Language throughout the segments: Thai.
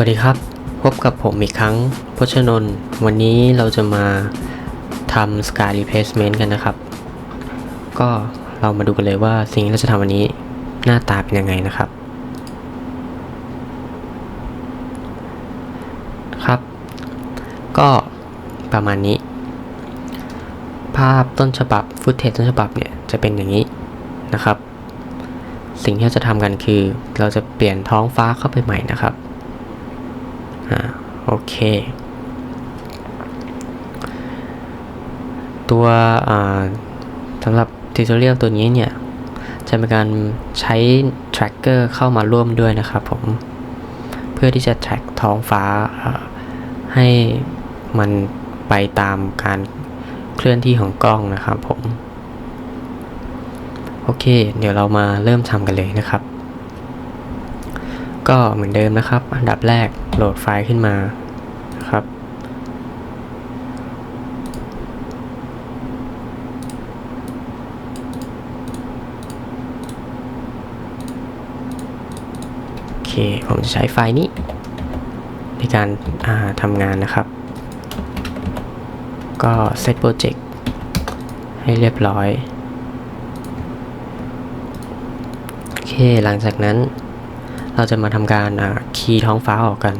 วัสดีครับ พบกับผมอีกครั้งพชนน วันนี้เราจะมาทำ Sky Replacement กันนะครับ ก็เรามาดูกันเลยว่าสิ่งที่เราจะทำวันนี้หน้าตาเป็นยังไงนะครับ ครับ ก็ประมาณนี้ ภาพต้นฉบับฟุตเทจต้นฉบับเนี่ย จะเป็นอย่างนี้นะครับ สิ่งที่เราจะทำกันคือ เราจะเปลี่ยนท้องฟ้าเข้าไปใหม่นะครับ อ่าโอเค ตัวอ่าสำหรับทิวทอเรียลตัวนี้เนี่ย จะเป็นการใช้ tracker เข้ามาร่วมด้วยนะครับผม เพื่อที่จะ track ท้องฟ้าให้มันไปตามการเคลื่อนที่ของกล้องนะครับผม โอเค เดี๋ยวเรามาเริ่มทำกันเลยนะครับ ก็เหมือนเดิมนะครับ อันดับแรกโหลดไฟล์ขึ้นมานะครับ โอเค ผมจะใช้ไฟล์นี้ ในการาทำงานนะครับ ก็เซตโปรเจกต์ให้เรียบร้อย โอเค หลังจากนั้น เราจะมาทำการคีย์ท้องฟ้าออกกัน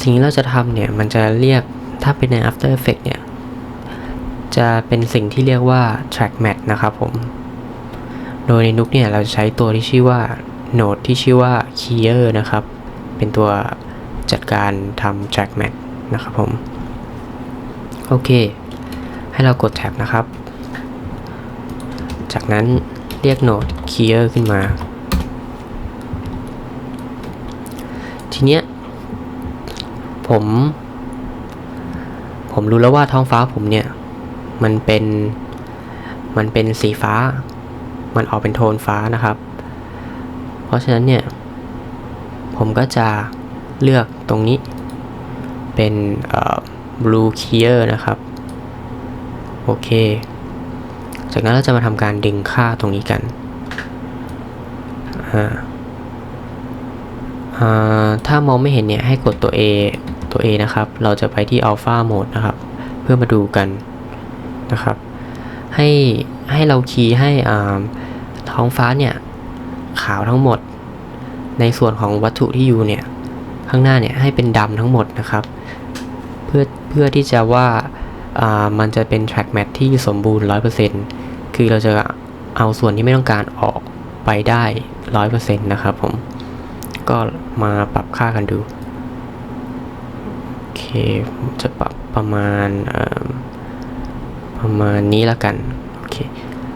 สิ่งที่เราจะทำเนี่ย มันจะเรียกถ้าเป็นใน After Effects เนี่ย จะเป็นสิ่งที่เรียกว่า track match นะครับผม โดยในนุกเนี่ย เราจะใช้ตัวที่ชื่อว่าโนดที่ชื่อว่า keyer นะครับ เป็นตัวจัดการทำ track match นะครับผม โอเค ให้เรากดแท็บนะครับ จากนั้นเรียกโนด keyer ขึ้นมา ทีเนี้ย ผม ผมรู้แล้วว่าท้องฟ้าผมเนี่ย มันเป็น มันเป็นสีฟ้า มันออกเป็นโทนฟ้านะครับ เพราะฉะนั้นเนี่ย ผมก็จะเลือกตรงนี้เป็นเอ่อ blue clear นะครับ โอเค จากนั้นเราจะมาทำการดึงค่าตรงนี้กันอ่าถ้ามองไม่เห็นเนี่ยให้กดตัว A ตัว A นะครับ เราจะไปที่ Alpha Mode นะครับ เพื่อมาดูกันนะครับ ให้ให้เราคีย์ให้ท้องฟ้าเนี่ย ขาวทั้งหมด ในส่วนของวัตถุที่อยู่เนี่ย ข้างหน้าเนี่ยให้เป็นดำทั้งหมดนะครับ เพื่อเพื่อที่จะว่าามันจะเป็น track mat ที่สมบูรณ์ 100%คือเราจะเอาส่วนที่ไม่ต้องการออกไปได้ 100%นะครับผม ก็มาปรับค่ากันดู ผมจะปรับประมาณประมาณนี้แล้วกัน โอเค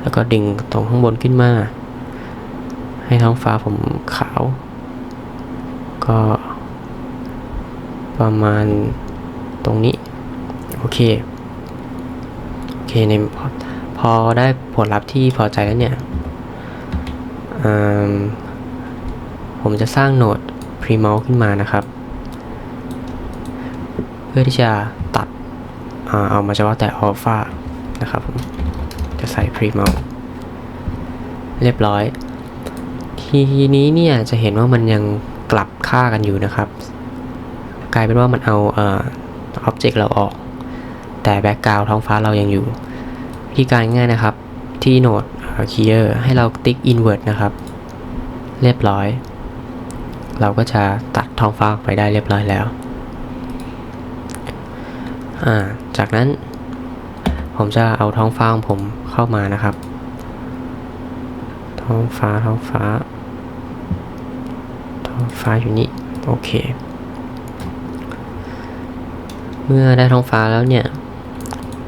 แล้วก็ดึงตรงข้างบนขึ้นมา ให้ท้องฟ้าผมขาว ก็ ประมาณตรงนี้ โอเค โอเคในพอพอได้ผลลัพธ์ที่พอใจแล้วเนี่ย ผมจะสร้างโหนด p r e m o u ขึ้นมานะครับ พื่อที่จะตัดอเอามาเฉพาะแต่ alpha นะครับผมจะใส่ premount เรียบร้อย ทีนี้เนี่ยจะเห็นว่ามันยังกลับค่ากันอยู่นะครับ กลายเป็นว่ามันเอาเอ่อ object เราออก แต่ background ท้องฟ้าเรายังอยู่ วิธีการง่ายนะครับที่โหนด keyer ให้เราติ๊ก invert นะครับ เรียบร้อย เราก็จะตัดท้องฟ้าออกไปได้เรียบร้อยแล้ว อ่า จากนั้นผมจะเอาท้องฟ้าของผมเข้ามานะครับ ท้องฟ้าท้องฟ้า ท้องฟ้าอยู่นี่โอเค เมื่อได้ท้องฟ้าแล้วเนี่ย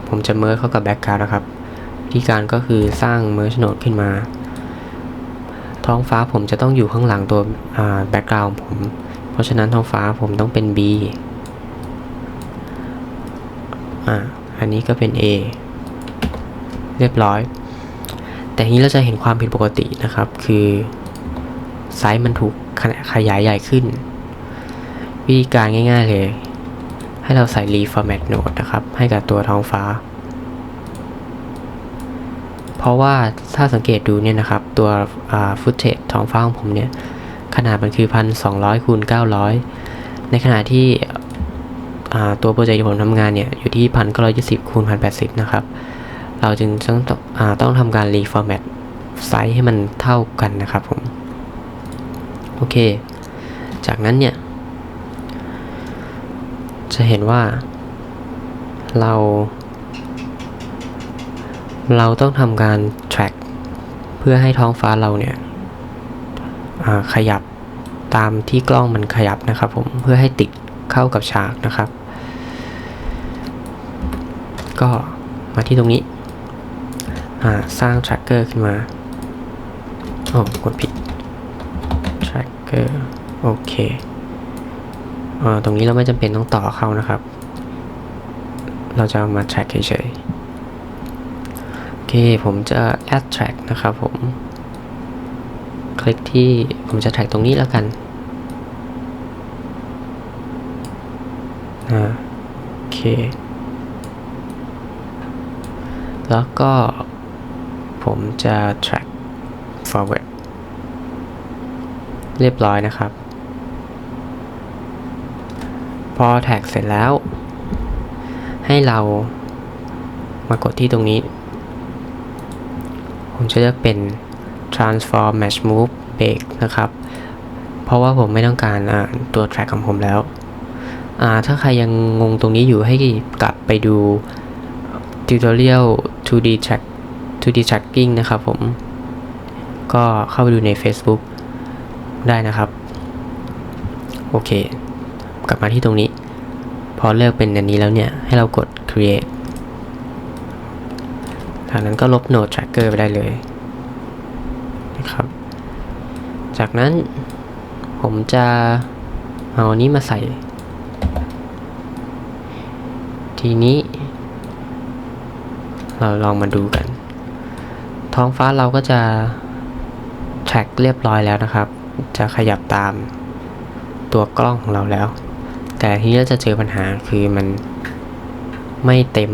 ผมจะเมิร์เข้ากับแบ็กกราวด์นะครับวิธีการก็คือสร้าง merge node ขึ้นมา ท้องฟ้าผมจะต้องอยู่ข้างหลังตัวแบ็กกราวด์ผม เพราะฉะนั้นท้องฟ้าผมต้องเป็น B อ่าอันนี้ก็เป็น A เรียบร้อย แต่ทีนี้เราจะเห็นความผิดปกตินะครับ คือไซส์มันถูกขนาดขยายใหญ่ขึ้น วิธีการง่ายๆเลย ให้เราใส่ reformat node นะครับ ให้กับตัวท้องฟ้า เพราะว่าถ้าสังเกตดูเนี่ยนะครับ ตัวฟุตเทจท้องฟ้าของผมเนี่ย ขนาดมันคือพันสองคูณ900 ในขณะที่ ตัวโปรเจกต์ที่ผมทำงานเนี่ย อยู่ที่พันเก้าร้อยยี่สิบคูณพันแปดสิบนะครับ เราจึงต้องอต้องทำการรีฟอร์แมตไซส์ให้มันเท่ากันนะครับผม โอเค จากนั้นเนี่ย จะเห็นว่า เรา เราต้องทำการ track เพื่อให้ท้องฟ้าเราเนี่ยขยับตามที่กล้องมันขยับนะครับผมเพื่อให้ติดเข้ากับฉากนะครับ ก็มาที่ตรงนี้อ่าสร้าง tracker ขึ้นมาโอ้กดผิด tracker โอเคอ่าตรงนี้เราไม่จำเป็นต้องต่อเข้านะครับ เราจะามา track เฉยๆ โอเค ผมจะ add track นะครับผม คลิกที่ผมจะ track ตรงนี้แล้วกันอ่าโอเค แล้วก็ผมจะ track forward เรียบร้อยนะครับ พอแท็กเสร็จแล้ว ให้เรามากดที่ตรงนี้ ผมจะเลือกเป็น transform match move break นะครับ เพราะว่าผมไม่ต้องการตัว track ของผมแล้ว ถ้าใครยังงงตรงนี้อยู่ให้กลับไปดู tutorial 2D track 2D tracking นะครับผม ก็เข้าไปดูใน Facebook ได้นะครับ โอเค กลับมาที่ตรงนี้ พอเลือกเป็นอันนี้แล้วเนี่ย ให้เรากด create จากนั้นก็ลบ node tracker ไปได้เลยนะครับ จากนั้นผมจะเอาอันนี้มาใส่ ทีนี้ เราลองมาดูกัน ท้องฟ้าเราก็จะ track เรียบร้อยแล้วนะครับ จะขยับตามตัวกล้องของเราแล้ว แต่ทีนี้เราจะเจอปัญหาคือมันไม่เต็ม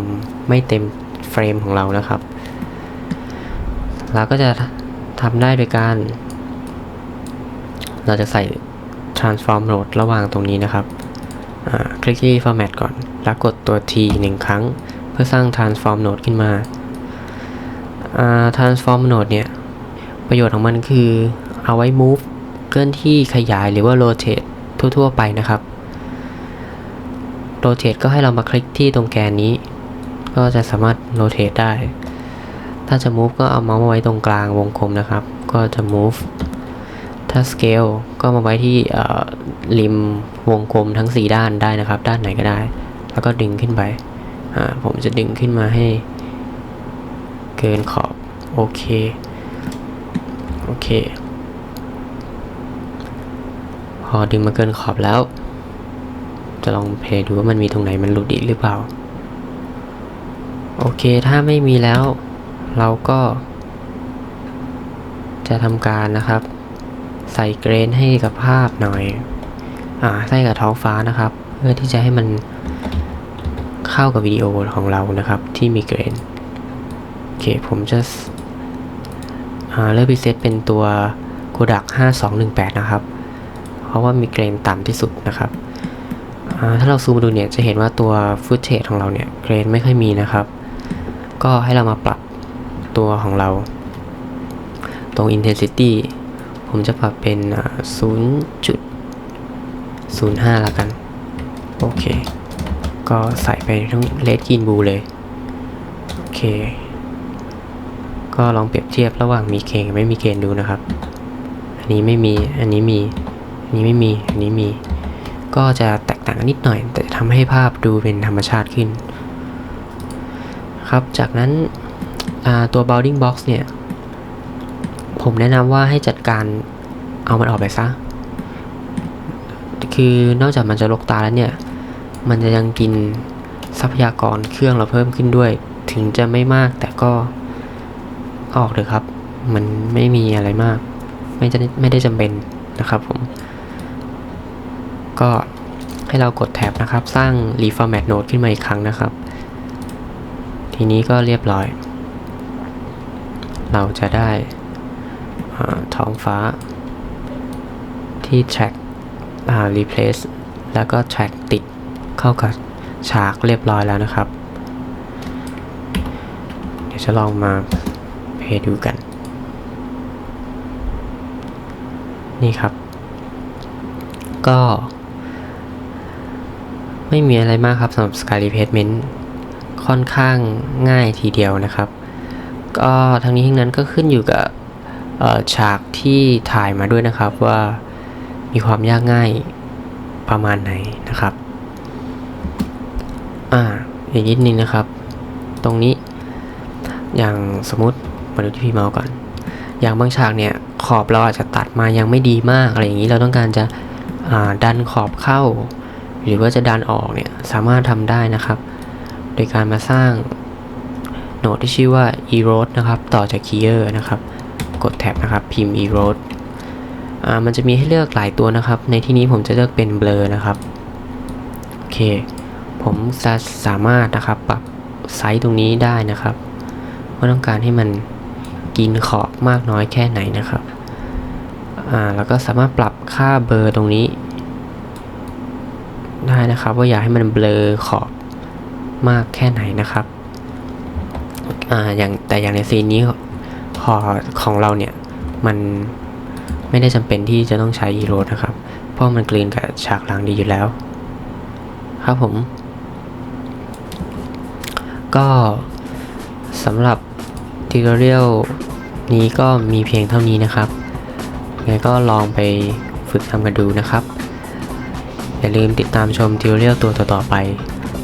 ไม่เต็มเฟรมของเรานะครับ เราก็จะทำได้โดยการ เราจะใส่ transform mode ระหว่างตรงนี้นะครับ คลิกที่ format ก่อน แล้วกดตัว T หนึ่งครั้ง พื่อสร้าง transform node ขึ้นมา transform node เนี่ย ประโยชน์ของมันคือเอาไว้ move เคลื่อนที่ขยายหรือว่า rotate ทั่ว ๆ ไปนะครับ rotate ก็ให้เรามาคลิกที่ตรงแกนนี้ ก็จะสามารถ rotate ได้ ถ้าจะ move ก็เอาเมาส์มาไว้ตรงกลางวงกลมนะครับ ก็จะ move ถ้า scale ก็มาไว้ที่ริมวงกลมทั้ง 4 ด้านได้นะครับ ด้านไหนก็ได้ แล้วก็ดึงขึ้นไป ผมจะดึงขึ้นมาให้ เกินขอบ โอเค โอเค พอดึงมาเกินขอบแล้ว จะลองเพลย์ดูว่ามันมีตรงไหนมันหลุดอีกหรือเปล่า โอเค ถ้าไม่มีแล้ว เราก็ จะทำการนะครับ ใส่เกรนให้กับภาพหน่อย อ่า ใส่กับท้องฟ้านะครับ เพื่อที่จะให้มัน เข้ากับวิดีโอของเรานะครับที่มีเกรนโอเคผมจะเลือกพิเศษเป็นตัว Kodak 5218 นะครับ เพราะว่ามีเกรนต่ำที่สุดนะครับ ถ้าเราซูมมาดูเนี่ยจะเห็นว่าตัวฟุตเทจของเราเนี่ยเกรนไม่ค่อยมีนะครับ ก็ให้เรามาปรับตัวของเรา ตรง intensity ผมจะปรับเป็น 0.05ละกัน โอเค ก็ใส่ไปทั้งเลดกินบูเลย โอเค ก็ลองเปรียบเทียบระหว่างมีเกณฑ์กับไม่มีเกณฑ์ดูนะครับ อันนี้ไม่มี อันนี้มี อันนี้ไม่มี อันนี้มี ก็จะแตกต่างนิดหน่อย แต่จะทำให้ภาพดูเป็นธรรมชาติขึ้น ครับ จากนั้นตัว bounding box เนี่ย ผมแนะนำว่าให้จัดการเอามันออกไปซะ คือนอกจากมันจะลกตาแล้วเนี่ย มันจะยังกินทรัพยากรเครื่องเราเพิ่มขึ้นด้วย ถึงจะไม่มากแต่ก็ออกเลยครับ มันไม่มีอะไรมาก ไม่จะไม่ได้จำเป็นนะครับผม ก็ให้เรากดแท็บนะครับ สร้าง reformat node ขึ้นมาอีกครั้งนะครับ ทีนี้ก็เรียบร้อย เราจะได้ท้องฟ้า ที่ track replace แล้วก็แทร็กติด เข้ากับฉากเรียบร้อยแล้วนะครับ เดี๋ยวจะลองมาเพย์ดูกัน นี่ครับ ก็ ไม่มีอะไรมากครับสำหรับ Sky Replacement ค่อนข้างง่ายทีเดียวนะครับ ก็ทั้งนี้ทั้งนั้นก็ขึ้นอยู่กับฉากที่ถ่ายมาด้วยนะครับว่ามีความยากง่ายประมาณไหนนะครับ อ่าอีกนิดนึงนะครับ ตรงนี้ อย่างสมมติมาดูที่พี่เมาส์ก่อน อย่างบางฉากเนี่ยขอบเราอาจจะตัดมายังไม่ดีมากอะไรอย่างนี้เราต้องการจะดันขอบเข้า หรือว่าจะดันออกเนี่ยสามารถทำได้นะครับ โดยการมาสร้างโน้ตที่ชื่อว่า erode นะครับ ต่อจาก keyer นะครับ กดแท็บนะครับ พิมพ์ erode มันจะมีให้เลือกหลายตัวนะครับ ในที่นี้ผมจะเลือกเป็น blur นะครับ โอเค ผมจะสามารถนะครับปรับไซส์ตรงนี้ได้นะครับว่าต้องการให้มันกินขอบมากน้อยแค่ไหนนะครับอ่าแล้วก็สามารถปรับค่าเบอร์ตรงนี้ ได้นะครับ ว่าอยากให้มันเบลอขอบมากแค่ไหนนะครับอ่าอย่างแต่อย่างในซีนนี้พอของเราเนี่ยมันไม่ได้จำเป็นที่จะต้องใช้อีโรดนะครับ เพราะมันกลืนกับฉากหลังดีอยู่แล้ว ครับผม ก็สำหรับทิวเรียลนี้ก็มีเพียงเท่านี้นะครับยังไงก็ลองไปฝึกทำกันดูนะครับ อย่าลืมติดตามชมทิวเรียลตัวต่อๆไป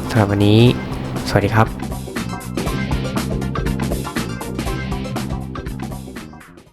สำหรับวันนี้ สวัสดีครับ